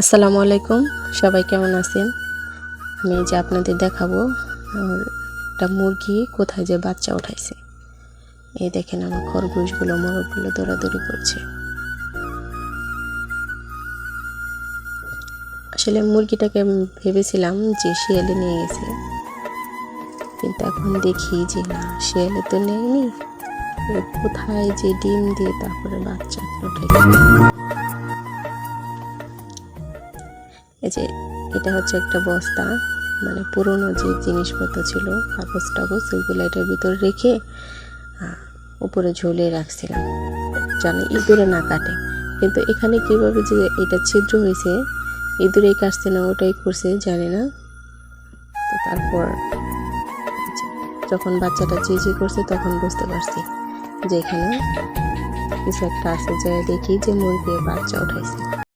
আসসালামু আলাইকুম। সবাই কেমন আছেন? আমি যে আপনাদের দেখাবো একটা মুরগি কোথায় যে বাচ্চা উঠাইছে। এই দেখেন আমার খরগোশগুলো, মোরগগুলো দৌড়াদৌড়ি করছে। আসলে মুরগিটাকে ভেবেছিলাম যে শিয়ালে নিয়ে গেছে। কিন্তু এখন দেখি যে না, শিয়ালে তো নেয়নি। কোথায় যে ডিম দিয়ে তারপরে বাচ্চা উঠাইছে। এই যে এটা হচ্ছে একটা বস্তা মানে পুরনো যে জিনিসপত্র ছিল, কাগজ টাগজ ওইগুলো এটার ভিতরে রেখে উপরে ঝুলিয়ে রাখছিলাম। যেন ইঁদুরে না কাটে। কিন্তু এখানে কীভাবে যে এটা ছিদ্র হয়েছে ইঁদুরেই কাটছে না, ওটাই করছে, জানি না। তো তারপর যখন বাচ্চাটা চিজি করছে, তখন বুঝতে পারছি যে এখানে কিছু একটা আছে, যে দেখি যে মুরগি বাচ্চা উঠাইছে।